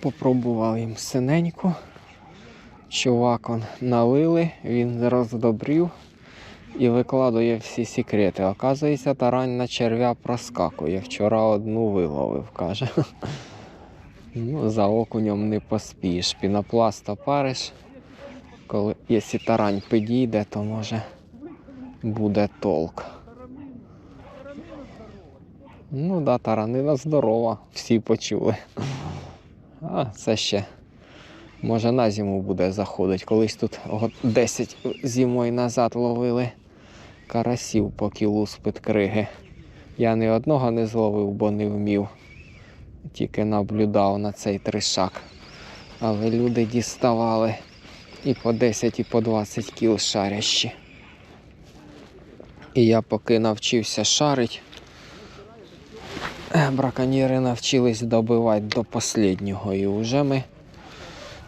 Попробував їм синеньку. Чувак он налили, він роздобрів і викладує всі секрети. Оказується, тарань на черв'я проскакує. Вчора одну виловив, каже. Ну, за окунем не поспієш. Пінопласт опариш. Коли, якщо тарань підійде, то може буде толк. Ну да, таранина здорова, всі почули. А, це ще. Може на зиму буде заходить. Колись тут 10 зимою назад ловили карасів по кілу з-під криги. Я ні одного не зловив, бо не вмів. Тільки наблюдав на цей тришак. Але люди діставали і по 10, і по 20 кіл шарящі. І я поки навчився шарить, браконьєри навчились добивати до останнього. І вже ми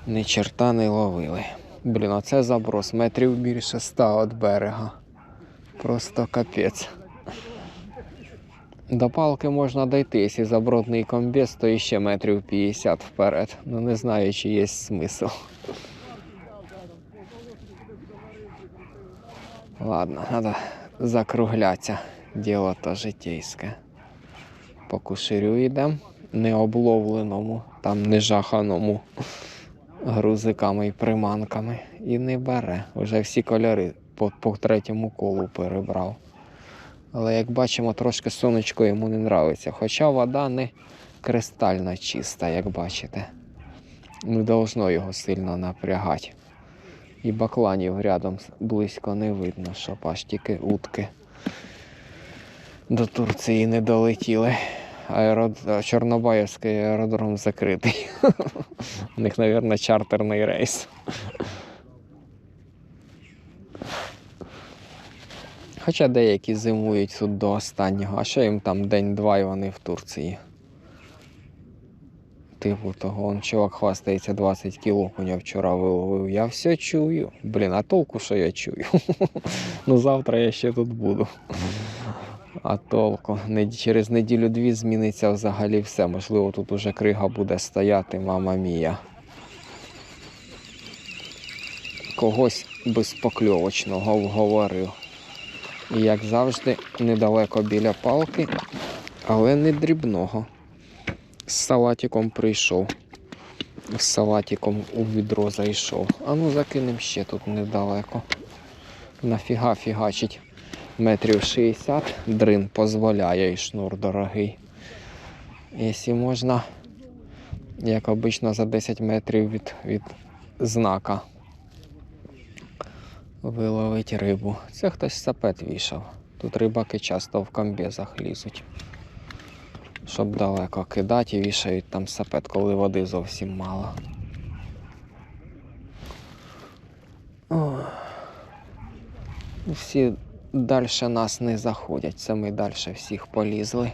ні черта не ловили. Блін, оце заброс метрів більше ста від берега. Просто капець. До палки можна дойти, якщо забродний комбез, то ще метрів 50 вперед. Ну не знаю, чи є смисл. Ладно, треба закруглятися. Діло то житейське. По куширю йдемо, не обловленому, там не жаханому грузиками і приманками. І не бере. Вже всі кольори по, по третьому колу перебрав. Але як бачимо, трошки сонечко йому не нравиться. Хоча вода не кристально чиста, як бачите. Не должно його сильно напрягати. І бакланів рядом близько не видно, щоб аж тільки утки до Турції не долетіли. Аерод... Чорнобаївський аеродром закритий. У них, мабуть, чартерний рейс. Хоча деякі зимують тут до останнього, а що їм там день-два і вони в Турції. Типу того, он чувак хвастається 20 кіло окуня вчора виловив. Я все чую. Блін, а толку, що я чую. ну завтра я ще тут буду. А толку. Через неділю-дві зміниться взагалі все. Можливо, тут уже крига буде стояти, мама мія. Когось безпокльовочного вговорив. І як завжди, недалеко біля палки, але не дрібного. З салатиком прийшов. З салатиком у відро зайшов. А ну закинем ще тут недалеко. Нафіга фігачить. Метрів 60 дрин дозволяє і шнур дорогий. Якщо можна, як обично, за 10 метрів від, від знака виловить рибу. Це хтось сапет вішав. Тут рибаки часто в комбезах лізуть. Щоб далеко кидати і вішають там сапет, коли води зовсім мало. О. Всі далі нас не заходять. Це ми далі всіх полізли.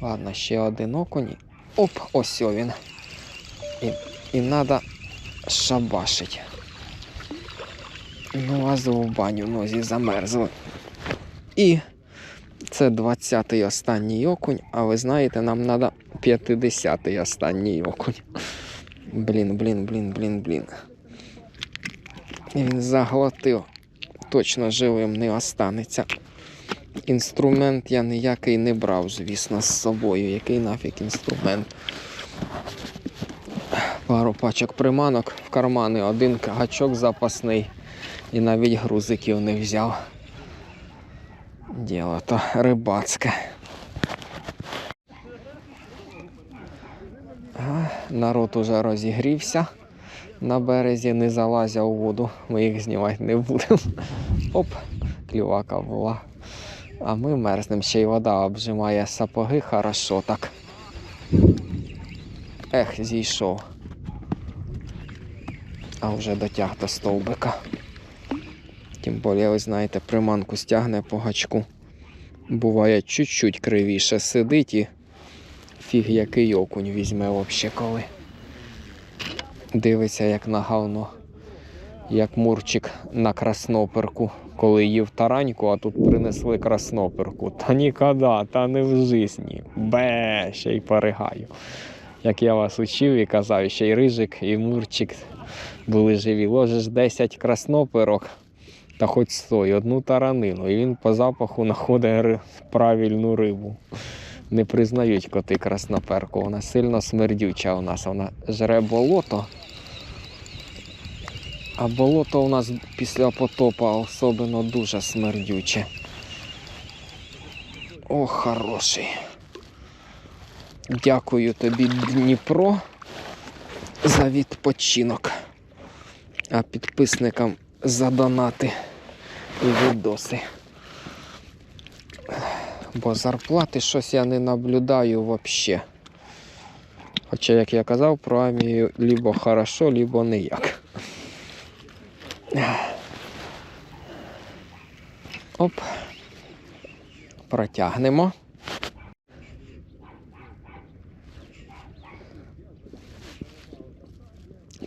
Ладно, ще один окунь. Оп, ось він. І, і треба шабашить. Ну, лазив в баню, нозі замерзли. І це 20-й останній окунь, а ви знаєте, нам треба 50-й останній окунь. Блін, блін, блін, блін, блін. Він заглотив. Точно живим не останеться. Інструмент я ніякий не брав, звісно, з собою. Який нафіг інструмент? Пару пачок приманок в кармани, один гачок запасний і навіть грузиків не взяв. Діло то рибацьке. Народ уже розігрівся на березі, не залазя у воду. Ми їх знімати не будемо. Оп, клювака була. А ми мерзнем, ще й вода обжимає сапоги хорошо так. Ех, зійшов. А вже дотяг до стовбика. Тим більше, ви знаєте, приманку стягне по гачку. Буває чуть-чуть кривіше сидить і фіг який окунь візьме взагалі коли. Дивиться як на говно. Як мурчик на красноперку, коли їв тараньку, а тут принесли красноперку. Та ніколи, та не в житті. Бе, ще й поригаю. як я вас учив і казав, ще й рижик, і мурчик були живі. Ложиш 10 красноперок та хоч 100, одну таранину. І він по запаху знаходить правильну рибу. Не признають коти красноперку. Вона сильно смердюча у нас. Вона жре болото. А болото у нас після потопа особливо дуже смердюче. О, хороший. Дякую тобі, Дніпро, за відпочинок. А підписникам за донати і відоси. Бо зарплати щось я не наблюдаю взагалі. Хоча, як я казав, про армію либо хорошо, либо ніяк. Оп. Протягнемо.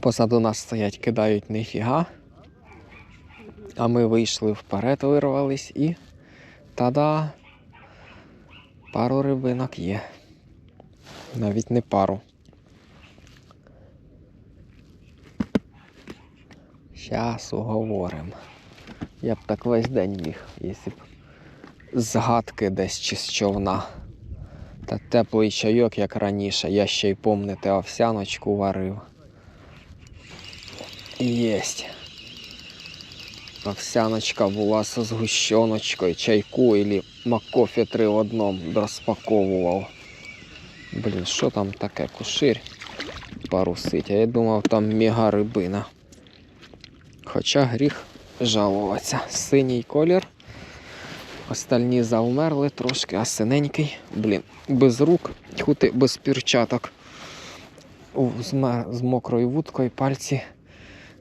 Позаду нас стоять, кидають ніфіга. А ми вийшли вперед, вирвались і та-да! Пару рибинок є. Навіть не пару. Щас уговоримо. Я б так весь день міг, якщо б з гадки десь чи з човна. Та теплий чайок, як раніше. Я ще й помните, овсяночку варив. Єсть. Овсяночка була з згущеночкою, чайку или макофе три в одному розпаковував. Блін, що там таке? Куширь парусить. А я думав, там мега рибина. Хоча гріх жалуватися. Синій колір. Остальні завмерли трошки, а синенький, блін, без рук, хути без перчаток. З мокрою вудкою пальці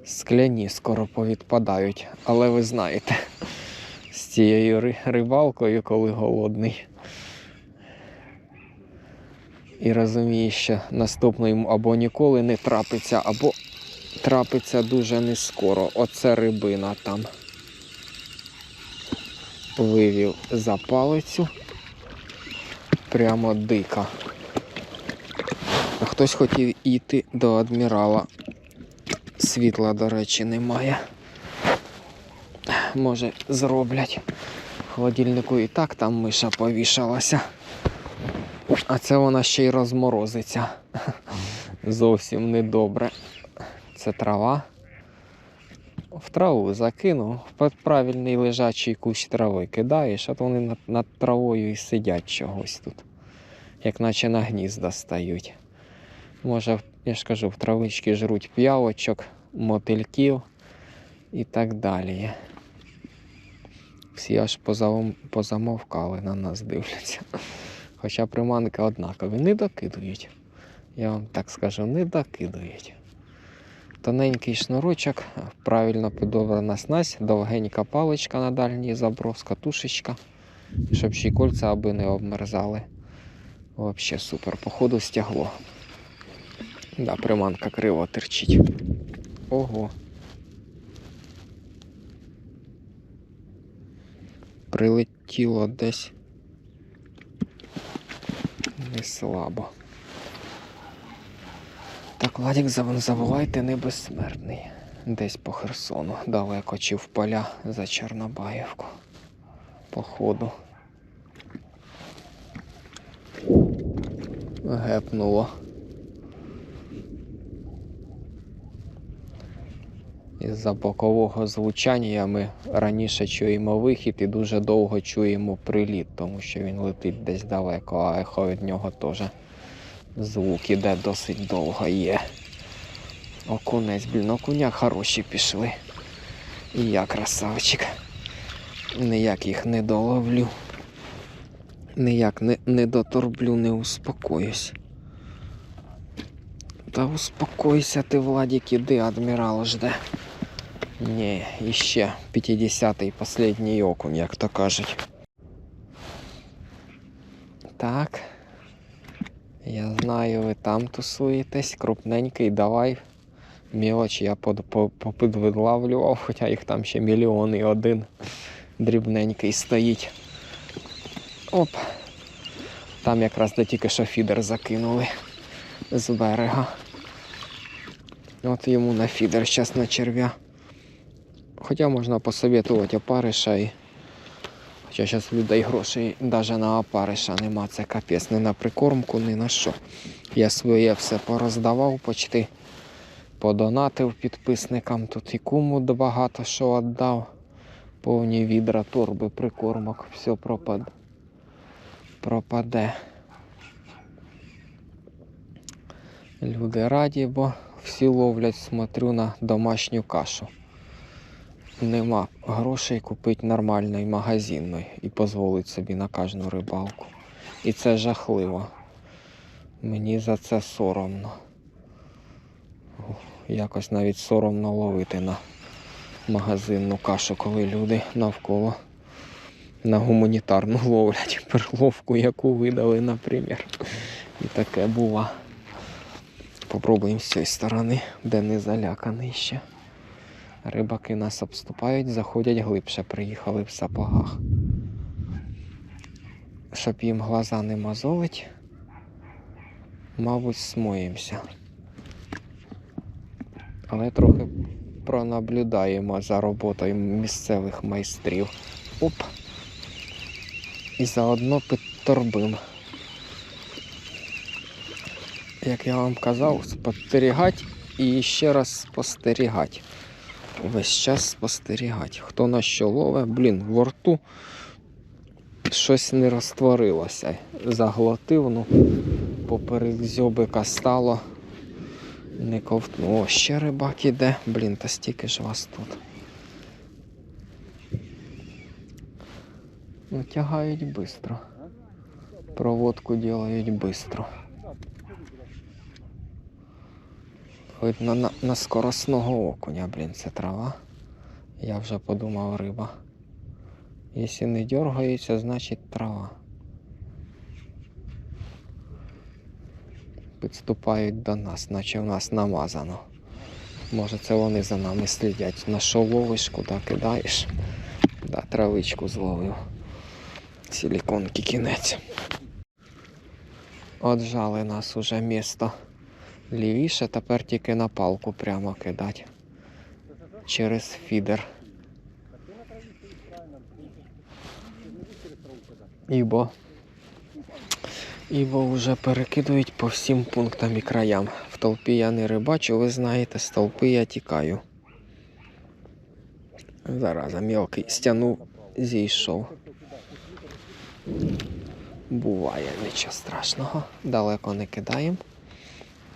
скляні скоро повідпадають. Але ви знаєте, з цією рибалкою, коли голодний. І розумієш, що наступною або ніколи не трапиться, або трапиться дуже не скоро. Оце рибина там. Вивів за палицю. Прямо дика. Хтось хотів іти до адмірала. Світла, до речі, немає. Може, зроблять. Холодильнику і так там миша повішалася. А це вона ще й розморозиться. Зовсім недобре. Це трава. В траву закинув, в правильний лежачий кущ трави кидаєш, а то вони над, над травою і сидять чогось тут. Як наче на гнізда стають. Може, я ж кажу, в травички жруть п'явочок, мотильків і так далі. Всі аж позам- позамовкали на нас дивляться. Хоча приманки однакові, не докидують. Я вам так скажу, не докидують. Тоненький шнурочок, правильно підобрана снасть, довгенька паличка на дальній заброс, катушечка, щоб ще й кольця аби не обмерзали. Вообще супер, походу стягло. Да, приманка криво терчить. Ого. Прилетіло десь. Не слабо. Так, Владик, забувайте не безсмертний. Десь по Херсону, далеко чи в поля за Чорнобаївку. Походу. Гепнуло. Із-за бокового звучання ми раніше чуємо вихід і дуже довго чуємо приліт, тому що він летить десь далеко, а ехо від нього теж звук іде досить довго є. Окунець, блін, окуня хороші пішли. І я красавчик. Ніяк їх не доловлю. Ніяк не, не доторблю, не успокоюсь. Та успокойся ти, Владик, іди, адмірал жде. Ні, іще 50-й последній окунь, як то кажуть. Так. Я знаю, ви там тусуєтесь, крупненький, давай. Мілоч я попідвидлавлював, хоча їх там ще мільйон і один дрібненький стоїть. Оп. Там якраз де тільки що фідер закинули. з берега. От йому на фідер зараз на черв'я. Хоча можна посоветувати опариша і. Хоча зараз людей грошей навіть на опариша нема, це капець, не на прикормку, ні на що. Я своє все пороздавав почти, подонатив підписникам, тут і куму багато що віддав. Повні відра, торби, прикормок, все пропаде. пропаде. Люди раді, бо всі ловлять, смотрю на домашню кашу. Нема грошей купити нормальної магазинної і дозволити собі на кожну рибалку. І це жахливо. Мені за це соромно. Якось навіть соромно ловити на магазинну кашу, коли люди навколо на гуманітарну ловлять перловку, яку видали, наприклад. І таке бува. Попробуємо з цієї сторони, де не заляканий ще. Рибаки нас обступають, заходять глибше, приїхали в сапогах. Щоб їм глаза не мозолить, мабуть, смоїмося. Але трохи пронаблюдаємо за роботою місцевих майстрів. Оп! І заодно підторбим. Як я вам казав, спостерігати і ще раз спостерігати. Весь час спостерігати. Хто на що ловить, блін, в рту щось не розтворилося. Заглотив, ну, поперек зьобика стало. Не ковтну. О, ще рибак іде. Блін, та стільки ж вас тут. Ну, тягають швидко. Проводку делають швидко. Видно на, на скоростного окуня, блін, це трава. Я вже подумав риба. Якщо не дергається, значить трава. Підступають до нас, наче в нас намазано. Може це вони за нами слідять. На що ловиш, кидаєш? Да, травичку зловив. Силіконки кінець. Отжали нас уже місто лівіше, тепер тільки на палку прямо кидати. Через фідер. Ібо. Ібо вже перекидують по всім пунктам і краям. В толпі я не рибачу, ви знаєте, з толпи я тікаю. Зараза, мелкий стянув, зійшов. Буває, нічого страшного. Далеко не кидаємо.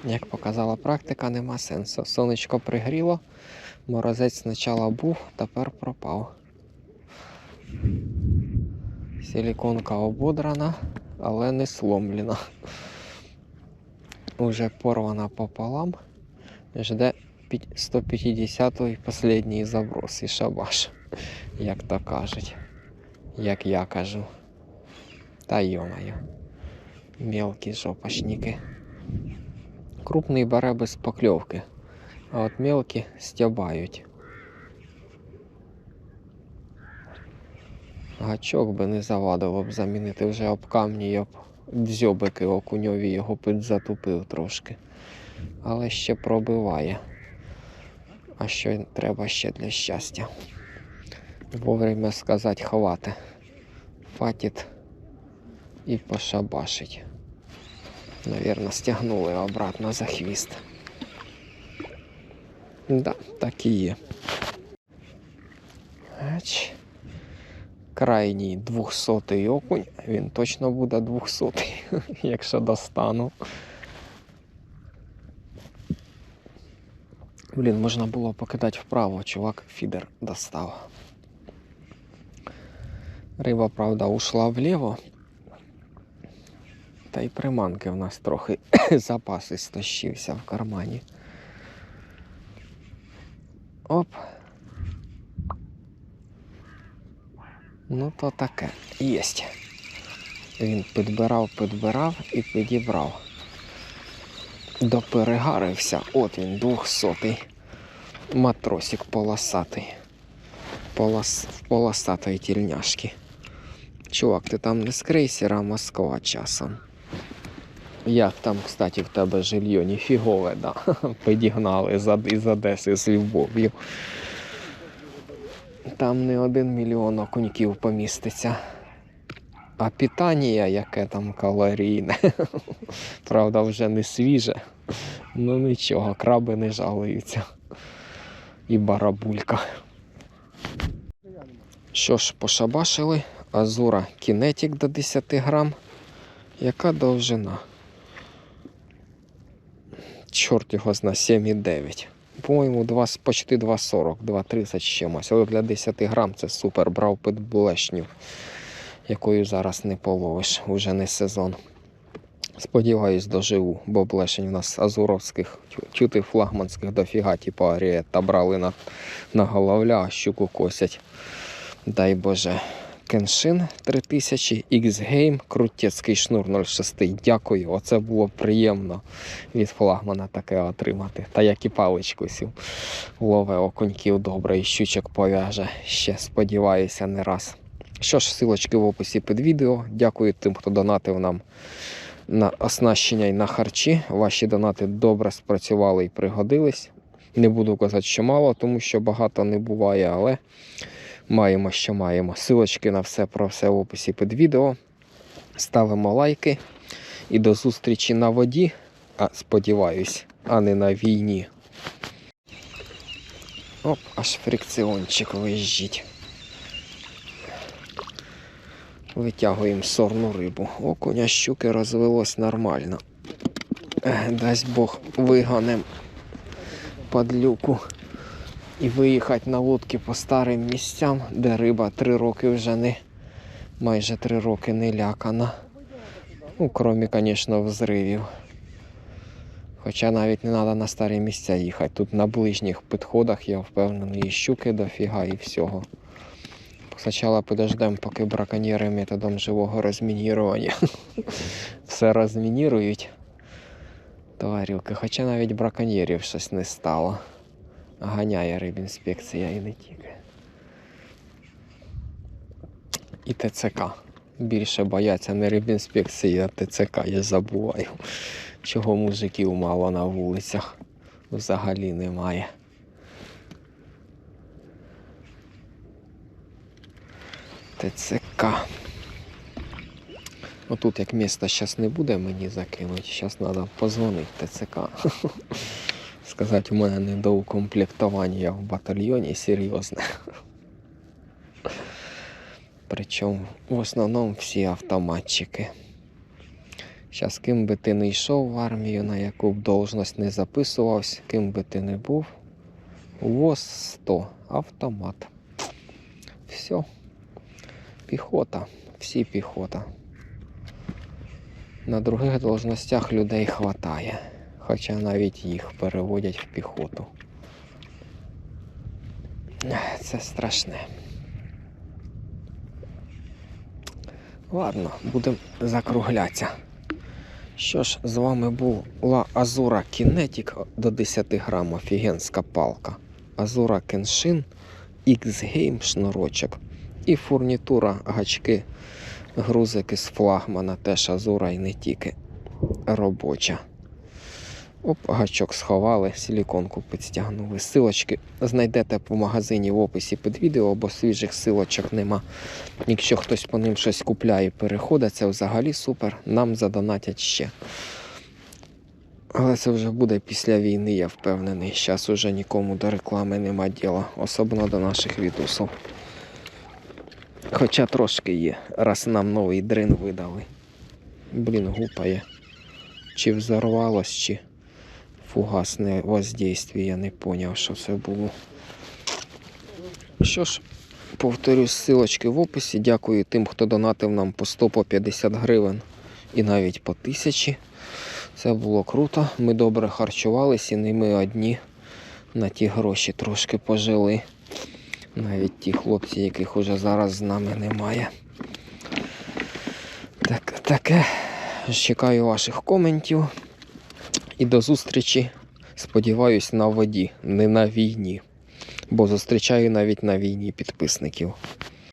Як показала практика, нема сенсу. Сонечко пригріло, морозець спочатку був, тепер пропав. Силіконка ободрана, але не сломлена. Уже порвана пополам. Жде 150-й останній заброс і шабаш, як то кажуть. Як я кажу. Та йомаю. Мелкі жопошники. Крупний бере без покльовки, а от мелкі стябають. Гачок би не завадило б замінити вже об камні і об дзьобики окуньові його підзатупив трошки. Але ще пробиває. А що треба ще для щастя? Вовремя сказати ховати. Фатіт і пошабашить. Наверно, стягнули обратно за хвіст. Да, так і є. Ач. Крайній 200-й окунь, він точно буде 200-й, якщо достану. Блін, можна було покидати вправо, чувак фідер достав. Риба, правда, ушла вліво. Та й приманки в нас трохи запаси стощився в кармані. Оп. Ну то таке. Єсть. Він підбирав, підбирав і підібрав. Доперегарився. От він, двохсотий. Матросик полосатий. Полос... Полосатої тільняшки. Чувак, ти там не з крейсера Москва часом. Як там, кстати, в тебе жилье, ніфігове, да. Підігнали з із Одеси з Львов'ю. Там не один мільйон окуньків поміститься. А питання, яке там калорійне. Правда, вже не свіже. Ну нічого, краби не жалуються. І барабулька. Що ж, пошабашили. Азура кінетик до 10 грам. Яка довжина? Чорт його зна 7,9. По-моєму, почти 2,40, 2,30 з чимось. Але для 10 грам це супер. Брав під блешню, якою зараз не половиш, уже не сезон. Сподіваюсь, доживу, бо блешень у нас азуровських, тюти флагманських дофіга, типу арієта брали на, на головля, а щуку косять. Дай Боже. Кеншин 3000, X-Game, крутецький шнур 06. Дякую. Оце було приємно від флагмана таке отримати. Та як і паличку сів. Лове окуньків добре і щучок пов'яже. Ще сподіваюся, не раз. Що ж, силочки в описі під відео. Дякую тим, хто донатив нам на оснащення і на харчі. Ваші донати добре спрацювали і пригодились. Не буду казати, що мало, тому що багато не буває, але маємо, що маємо. Силочки на все про все в описі під відео. Ставимо лайки і до зустрічі на воді. А сподіваюсь, а не на війні. Оп, аж фрикціончик виїжджить. Витягуємо сорну рибу. Окуня щуки розвелось нормально. Дасть Бог виганем падлюку і виїхати на лодки по старим місцям, де риба три роки вже не майже три роки не лякана. Ну, крім, звісно, взривів. Хоча навіть не треба на старі місця їхати. Тут на ближніх підходах я впевнений, і щуки дофіга і всього. Спочатку подождемо, поки браконьєри методом живого розмінірування все розмінірують. Тварюки, хоча навіть браконьєрів щось не стало. Ганяє рибінспекція і не тільки. І ТЦК. Більше бояться не рибінспекції, а ТЦК. Я забуваю, чого мужиків мало на вулицях. Взагалі немає. ТЦК. Отут як міста зараз не буде мені закинути, зараз треба позвонити ТЦК. Сказати, у мене недоукомплектування в батальйоні серйозне. Причому в основному всі автоматчики. Зараз ким би ти не йшов в армію, на яку б должність не записувався, ким би ти не був, ВОЗ 100, автомат. Все. Піхота, всі піхота. На других должностях людей хватає, хоча навіть їх переводять в піхоту. Це страшне. Ладно, будемо закруглятися. Що ж, з вами був Ла Азура Кінетік до 10 грам офігенська палка. Азура Кеншин, X-Game шнурочок і фурнітура гачки, грузики з флагмана, теж Азура і не тільки робоча. Оп, гачок сховали, силіконку підстягнули. Силочки знайдете по магазині в описі під відео, бо свіжих силочок нема. Якщо хтось по ним щось купляє і переходить, це взагалі супер. Нам задонатять ще. Але це вже буде після війни, я впевнений. Зараз уже нікому до реклами нема діла, особливо до наших відосів. Хоча трошки є, раз нам новий дрин видали. Блін, гупає. Чи взорвалось, чи фугасне воздействие, я не поняв, що це було. Що ж, повторюсь, ссылочки в описі. Дякую тим, хто донатив нам по 100 по 50 гривень і навіть по 1000. Це було круто. Ми добре харчувались і ми одні на ті гроші трошки пожили. Навіть ті хлопці, яких уже зараз з нами немає. Так, таке. Чекаю ваших коментів. І до зустрічі. Сподіваюсь, на воді, не на війні. Бо зустрічаю навіть на війні підписників.